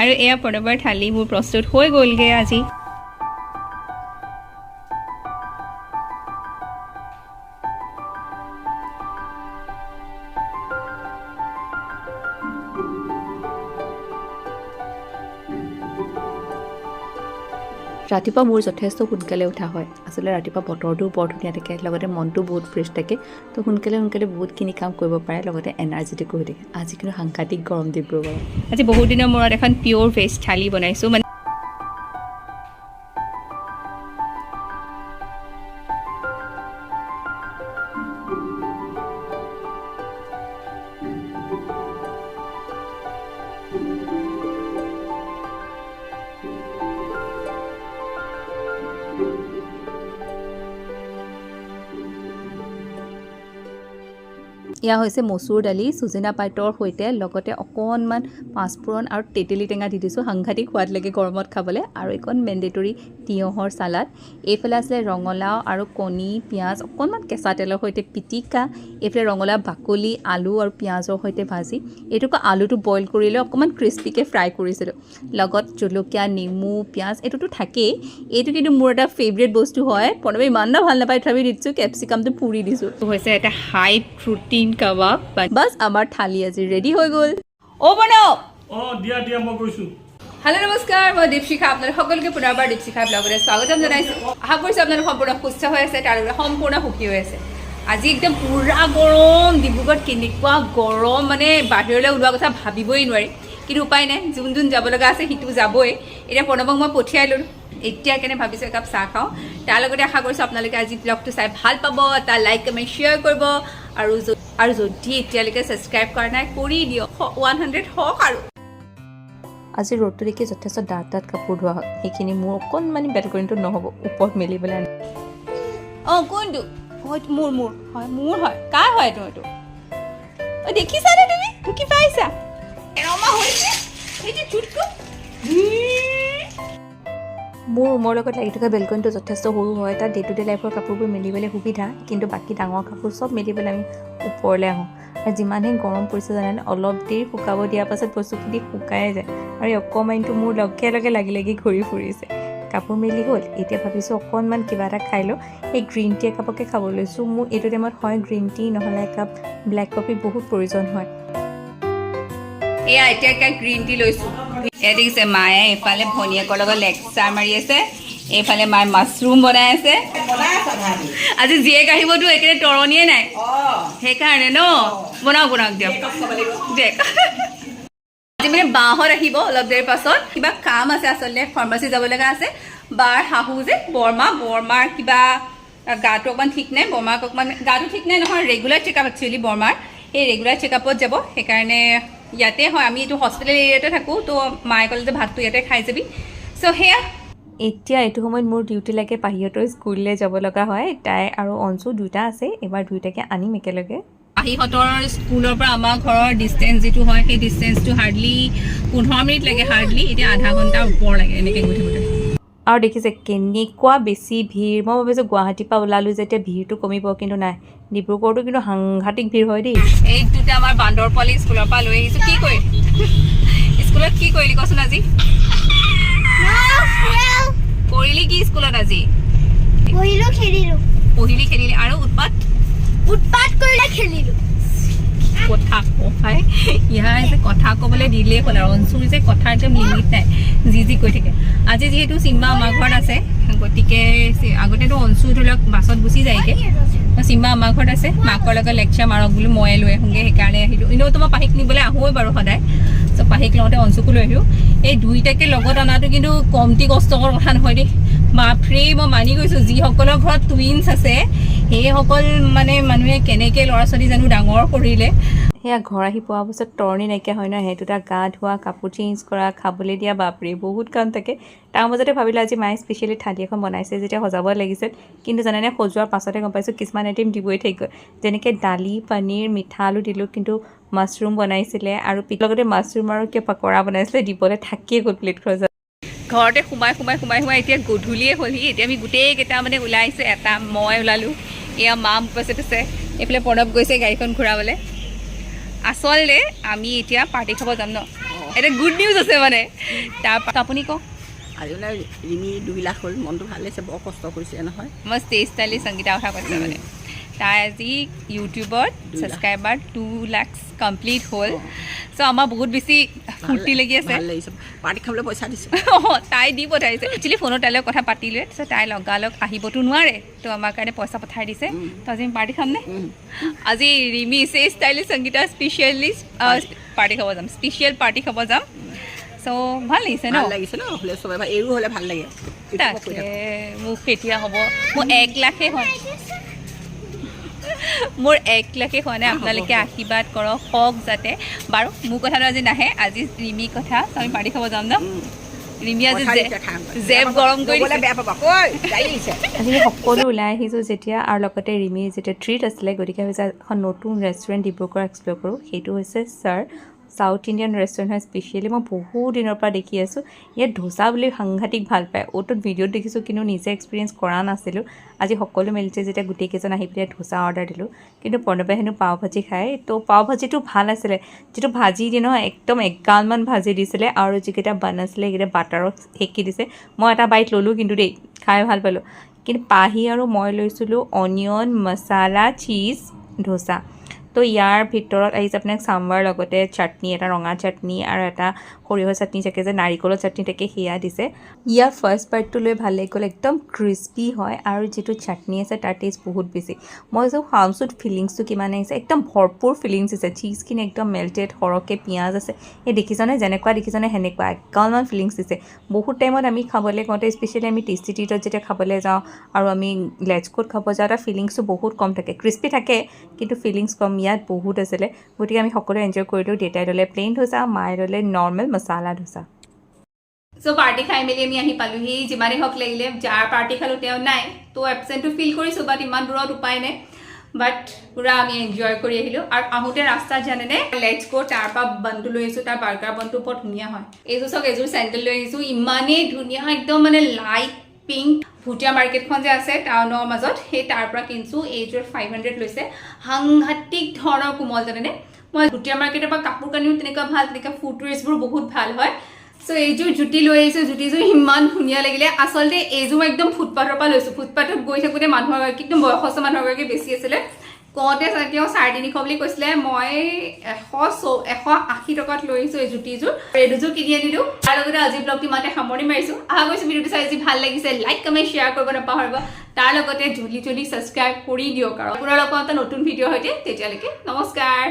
আৰু এয়া প্ৰণৱৰ থালি মোৰ প্ৰস্তুত হৈ গ'লগৈ আজি। ৰাতিপুৱা মোৰ যথেষ্ট সোনকালে উঠা হয়। আচলতে ৰাতিপুৱা বতৰটোও বৰ ধুনীয়া থাকে লগতে মনটো বহুত ফ্ৰেছ থাকে। তো সোনকালে সোনকালে বহুতখিনি কাম কৰিব পাৰে লগতে এনাৰ্জেটিকো হৈ থাকে। আজি কিন্তু সাংঘাতিক গৰম ডিব্ৰুগড়ত আজি বহুত দিনৰ মূৰত এখন পিয়'ৰ ভেজ থালি বনাইছোঁ। মানে এয়া হৈছে মচুৰ দালি চুজিনা পাতৰ সৈতে লগতে অকণমান পাঁচফোৰণ আৰু তেতেলী টেঙা দি দিছোঁ সাংঘাতিক সোৱাদ লাগে গৰমত খাবলৈ। আৰু এইকণ মেণ্ডেটৰী তিয়ঁহৰ চালাড। এইফালে আছিলে ৰঙালাও আৰু কণী, পিঁয়াজ, অকণমান কেঁচা তেলৰ সৈতে পিটিকা। এইফালে ৰঙালাও, বাকলি, আলু আৰু পিঁয়াজৰ সৈতে ভাজি। এইটোকো আলুটো বইল কৰিলে অকণমান ক্ৰিস্পিকৈ ফ্ৰাই কৰিছিলোঁ। লগত জলকীয়া, নেমু, পিঁয়াজ, এইটোতো থাকেই। এইটো কিন্তু মোৰ এটা ফেভৰেট বস্তু হয়। প্ৰণৱে ইমান এটা ভালো নাপায়, তথাপি দিছোঁ কেপচিকামটো পুৰি দিছোঁ। হৈছে এটা হাই প্ৰটিন কাবাব বাছ আমাৰ থালি আজি ৰেডি হৈ গ'ল। অ' বনাও অঁ দিয়া দিয়া মই গৈছোঁ। হেল্ল' নমস্কাৰ মই দীপশিখা আপোনালোক সকলোকে পুনৰবাৰ দীপশিখা ব্লগলৈ স্বাগতম জনাইছোঁ। আশা কৰিছোঁ আপোনালোক সম্পূৰ্ণ সুস্থ হৈ আছে তাৰ লগতে সম্পূৰ্ণ সুখী হৈ আছে। আজি একদম পূৰা গৰম ডিব্ৰুগড়ত কেনেকুৱা গৰম মানে বাহিৰলৈ ওলোৱা কথা ভাবিবই নোৱাৰি। কিন্তু উপায় নাই যোন যোন যাব লগা আছে সিটো যাবই। এতিয়া প্ৰণৱক মই পঠিয়াই ল'লোঁ। এতিয়া কেনে ভাবিছোঁ একাপ চাহ খাওঁ। তাৰ লগতে আশা কৰিছোঁ আপোনালোকে আজি ব্লগটো চাই ভালো পাব এটা লাইক কমেণ্ট শ্বেয়াৰ কৰিব। আৰু আৰু যদি এতিয়ালৈকে ছাবস্ক্ৰাইব কৰা নাই কৰি দিয়ক। ওৱান হাণ্ড্ৰেড হওক আৰু। আজি ৰ'দটো দেখি যথেষ্ট ডাঠ ডাঠ কাপোৰ ধোৱা হয়। সেইখিনি মোৰ অকণমানি বেলকনিটো নহ'ব। ওপৰত মেলিবলৈ আনি অঁ কোনটো? হয় মোৰ মোৰ। হয় মোৰ হয়। কাৰ হয় এইটো এইটো? অ' দেখিছানে তুমি? ঢুকি পাইছা? ৰমা হৈছে? সেইটো চুটকো মোৰ ৰুমৰ লগত লাগি থকা বেলকনিটো যথেষ্ট সৰু হয় তাত ডে টু ডে লাইফৰ কাপোৰবোৰ মেলিবলৈ সুবিধা কিন্তু বাকী ডাঙৰ কাপোৰ চব মেলিবলৈ আমি ওপৰলৈ আহোঁ। আৰু যিমানহে গৰম পৰিছে জানেনে অলপ দেৰি শুকাব দিয়াৰ পাছত বস্তুখিনি শুকাই যায়। আৰু অকণমানিটো মোৰ লগে লগে লাগি লাগি ঘূৰি ফুৰিছে। কাপোৰ মেলি হ'ল এতিয়া ভাবিছোঁ অকণমান কিবা এটা খাই লওঁ। এই গ্ৰীণ টি একাপকে খাব লৈছোঁ মোৰ এইটো টাইমত হয় গ্ৰীণ টি নহ'লে একাপ ব্লেক কফি বহুত প্ৰয়োজন হয়। এয়া এতিয়া এতিয়া গ্ৰীণ টি লৈছোঁ। এয়া দেখিছে মায়ে এইফালে ভনীয়েকৰ লগত লেকচাৰ মাৰি আছে এইফালে মায়ে মাছৰুম বনাই আছে। আজি জীয়েক আহিবতো একেবাৰে তৰণিয়ে নাই। সেইকাৰণে ন? বনাওক বনাওক দিয়ক। দিয়ক আজি মানে বাহঁত আহিব অলপ দেৰি পাছত। কিবা কাম আছে আচলতে ফাৰ্মাচী যাব লগা আছে। বাৰ শাহু যে বৰমা বৰমাৰ কিবা গাটো অকণমান ঠিক নাই বৰমাক অকণমান গাটো ঠিক নাই নহয় ৰেগুলাৰ চেকআপ একচুৱেলি বৰমাৰ। সেই ৰেগুলাৰ চেকআপত যাব সেইকাৰণে ইয়াতে হয় আমি এইটো হস্পিটেল এৰিয়াতে থাকোঁ তো মায়ে ক'লে যে ভাতটো ইয়াতে খাই যাবি। চ' সেয়া। এতিয়া এইটো সময়ত মোৰ ডিউটি লাগে পাহিহঁতৰ স্কুললৈ যাব লগা হয় তাই আৰু অঞ্চু দুটা আছে এইবাৰ দুইটাকে আনিম একেলগে। আহিহঁতৰ স্কুলৰ পৰা আমাৰ ঘৰৰ ডিষ্টেঞ্চ যিটো হয় সেই ডিষ্টেঞ্চটো হাৰ্ডলি পোন্ধৰ মিনিট লাগে হাৰ্ডলি এতিয়া আধা ঘণ্টাৰ ওপৰ লাগে এনেকৈ গৈ থাকোঁতে। আৰু দেখিছে কেনেকুৱা বেছি ভিৰ। মই ভাবিছোঁ গুৱাহাটীৰ পৰা ওলালোঁ যেতিয়া ভিৰটো কমিব কিন্তু নাই। ডিব্ৰুগড়তো কিন্তু সাংঘাতিক ভিৰ হয় দেই। এই দুটা আমাৰ বান্দৰ পোৱালি স্কুলৰ পৰা লৈ আহিছোঁ। কি কৰি? স্কুলত কি কৰিলি কচোন আজি? কৰিলি কি স্কুলত আজি? পঢ়িলো খেলিলো। পঢ়িলি খেলিলি। আৰু উৎপাত? উৎপাত কৰিলে খেলিলো। কথা কয় ইয়াৰ যে কথা ক'বলৈ দিলেই হ'ল আৰু অঞ্চুৰ যে কথাৰ একদম লিমিট নাই, যি যি কৈ থাকে। আজি যিহেতু চিম্বা আমাৰ ঘৰত আছে, গতিকে আগতেতো অঞ্চু ধৰি লওক বাছত গুচি যায়গৈ। চিম্বা আমাৰ ঘৰত আছে, মাকৰ লগত লেকচাৰ মাৰক বুলি, ময়ে লৈ আহোঁগৈ, সেইকাৰণে আহিলোঁ। এনেওতো মই পাহিক নিবলৈ আহোঁৱেই বাৰু সদায়। চ' পাহিক লওঁতে অঞ্চুকো লৈ আহিলোঁ। এই দুইটাকে লগত অনাটো কিন্তু কমটি কষ্টকৰ কথা নহয় দেই। বাপৰে মই মানি গৈছোঁ। যিসকলৰ ঘৰত টুইনছ আছে সেইসকল মানে মানুহে কেনেকৈ ল'ৰা ছোৱালী জানো ডাঙৰ কৰিলে। সেয়া ঘৰ আহি পোৱাৰ পাছত তৰণি নাইকিয়া হয় ন সেই দুটা গা ধোৱা কাপোৰ চেঞ্জ কৰা খাবলৈ দিয়া বাপৰে বহুত কাম থাকে। তাৰ মাজতে ভাবিলোঁ আজি মায়ে স্পেচিয়েলি থালি এখন বনাইছে যেতিয়া সজাব লাগিছিল। কিন্তু জানেনে সজোৱাৰ পাছতে গম পাইছোঁ কিছুমান আইটেম দিবই থাকিব যেনেকৈ দালি পনীৰ মিঠা আলু দিলোঁ কিন্তু মাছৰুম বনাইছিলে। আৰু লগতে মাছৰুম আৰু কিয় পকৰা বনাইছিলে দিবলৈ থাকিয়ে গ'ল প্লেটখন ঘৰতে সোমাই সোমাই সোমাই সোমাই এতিয়া গধূলিয়ে হ'লহি। এতিয়া আমি গোটেইকেইটা মানে ওলাই আহিছোঁ এটা মই ওলালোঁ এয়া মা পাছে পাছে এইফালে প্ৰণৱ গৈছে গাড়ীখন ঘূৰাবলৈ। আচলতে আমি এতিয়া পাৰ্টি খাব যাম ন? এটা গুড নিউজ আছে মানে। তাৰপৰা আপুনি কওক। আজি ৰিমি দুই লাখ হ'ল মনটো ভালো লাগিছে বৰ কষ্ট কৰিছে নহয়? মই ষ্টেজ ষ্টাইলি সংগীতাৰ কথা কৈছোঁ মানে। তাই আজি ইউটিউবত lakh. Subscriber two lakhs complete হ'ল। চ' আমাৰ বহুত বেছি ফূৰ্তি লাগি আছে। পাৰ্টি খাবলৈ পইচা দিছোঁ। অঁ তাই দি পঠাইছে। একচুৱেলি ফোনত তাইৰ লগত কথা পাতিলোৱে। তাৰপিছত তাই লগালগ আহিবতো নোৱাৰে। তো আমাৰ কাৰণে পইচা পঠাই দিছে। তো আজি আমি পাৰ্টি খাম নে? আজি ৰিমি চে ষ্টাইলিছ সংগীতা স্পেচিয়েলিষ্ট পাৰ্টি। খাব যাম। স্পেচিয়েল পাৰ্টি খাব যাম। চ' ভাল লাগিছে ন? ভাল লাগিছে ন? হ'লে চবে ভাল- এইৰো হ'লে ভাল লাগে। তাকে। মোক কেতিয়া হ'ব? মোৰ এক লাখে হয় মোৰ এক লাখে হোৱা নাই আপোনালোকে আশীৰ্বাদ কৰক হওক যাতে। বাৰু মোৰ কথাটো আজি নাহে আজি ৰিমি কথা। আমি পাৰ্টি খাব যাম ন। ৰিমি আজি গৰম কৰি বেয়া পাবা। আজি সকলো ওলাই আহিছোঁ যেতিয়া আৰু লগতে ৰিমিৰ যেতিয়া ট্ৰিট আছিলে গতিকে ভাবিছোঁ এখন নতুন ৰেষ্টুৰেণ্ট ডিব্ৰুগড় এক্সপ্ল'ৰ কৰোঁ। সেইটো হৈছে ছাৰ চাউথ ইণ্ডিয়ান ৰেষ্টুৰেণ্ট হয় স্পেচিয়েলি মই বহু দিনৰ পৰা দেখি আছোঁ। ইয়াত ধোচা বুলি সাংঘাতিক ভালো পায়। অ'টোত ভিডিঅ'ত দেখিছোঁ, কিন্তু নিজে এক্সপিৰিয়েঞ্চ কৰা নাছিলোঁ। আজি সকলো মিলিছে যেতিয়া গোটেইকেইজন আহি পেলাই ধোচা অৰ্ডাৰ দিলোঁ। কিন্তু প্ৰণৱে হেনো পাও ভাজি খায়। তো পাও ভাজিটো ভালো আছিলে। যিটো ভাজি দিয়ে নহয়, একদম এগালমান ভাজি দিছিলে। আৰু যিকেইটা বান আছিলে, সেইকেইটা বাটাৰত সেকি দিছে। মই এটা বাইট ল'লোঁ কিন্তু দেই, খাই ভালো পালোঁ। কিন্তু পাহি আৰু মই লৈছিলোঁ অনিয়ন মছালা চীজ ধোচা। তো ইয়াৰ ভিতৰত আহিছে আপোনাক চাম্বাৰ লগতে চাটনি এটা ৰঙা চাটনি আৰু এটা সৰিয়হৰ চাটনি থাকে যে নাৰিকলৰ চাটনি থাকে সেয়া দিছে। ইয়াৰ ফাৰ্ষ্ট পাৰ্টটো লৈ ভাল গ'ল একদম ক্ৰিস্পি হয় আৰু যিটো চাটনি আছে তাৰ টেষ্ট বহুত বেছি। মই কৈছোঁ হাউচত ফিলিংছটো কিমান আহিছে একদম ভৰপূৰ ফিলিংছ আছে। চীজখিনি একদম মেল্টেড সৰহকৈ পিঁয়াজ আছে। এই দেখিছনে যেনেকুৱা দেখিছনে সেনেকুৱা এগালমান ফিলিংছ দিছে। বহুত টাইমত আমি খাবলৈ কওঁতে স্পেচিয়েলি আমি টেষ্টি টিটত যেতিয়া খাবলৈ যাওঁ আৰু আমি লেচকোট খাব যাওঁ তাৰ ফিলিংছটো বহুত কম থাকে। ক্ৰিস্পি থাকে কিন্তু ফিলিংছ কম ইয়াত বহুত আছিলে। গতিকে আমি সকলোৱে এনজয় কৰিলোঁ দেউতাই ল'লে প্লেইন ধোচা মায়ে ল'লে নৰ্মেল মছালা ধোচা। চ' পাৰ্টি খাই মেলি আমি আহি পালোহি। যিমানেই হওক লাগিলে যাৰ পাৰ্টি খালোঁ তেওঁ নাই। তো এবচেণ্টটো ফিল কৰিছোঁ বাট ইমান দূৰত উপায় নাই। বাট পূৰা আমি এনজয় কৰি আহিলোঁ। আৰু আহোঁতে ৰাস্তাত জানেনে? লেটছ গ' তাৰ পৰা বনটো লৈ আহিছোঁ তাৰ বাৰ্গাৰ বনটো বৰ ধুনীয়া হয়। এইযোৰ চাওক এযোৰ চেণ্ডেল লৈ আহিছোঁ। ইমানেই ধুনীয়া একদম মানে লাইট পিংক ভুটীয়া মাৰ্কেটখন যে আছে, টাউনৰ মাজত, সেই তাৰ পৰা কিনিছোঁ এইযোৰ ফাইভ হাণ্ড্ৰেড লৈছে। সাংঘাতিক ধৰণৰ কোমল, জানেনে? মই ভুটীয়া মাৰ্কেটৰ পৰা কাপোৰ কানিও তেনেকুৱা ভালো, তেনেকুৱা ফুটৱেৰ্ছবোৰ বহুত ভালো হয়। চ' এইযোৰ জুতি লৈ আহিছোঁ, জুতিযোৰ ইমান ধুনীয়া লাগিলে। আচলতে এইযোৰ একদম ফুটপাথৰ পৰা লৈছোঁ। ফুটপাথত গৈ থাকোঁতে মানুহ একদম বয়সস্থ মানুহ এগৰাকী বেছি আছিলে। কওঁতে তেওঁ চাৰে তিনিশ বুলি কৈছিলে, মই এশ চৌ, এশ আশী টকাত লৈ আহিছোঁ এই জুতিযোৰ এই দুযোৰ কিনি আনিলোঁ। তাৰ লগতে আজি ব্লগটো ইমানতে সামৰণি মাৰিছোঁ। আশা কৰিছোঁ ভিডিঅ'টো চাই আজি ভালো লাগিছে লাইক কমেণ্ট শ্বেয়াৰ কৰিব নাপাহৰিব। তাৰ লগতে জলদি জলদি ছাবস্ক্ৰাইব কৰি দিয়ক আৰু। আপোনাৰ লগত এটা নতুন ভিডিঅ'ৰ সৈতে তেতিয়ালৈকে নমস্কাৰ।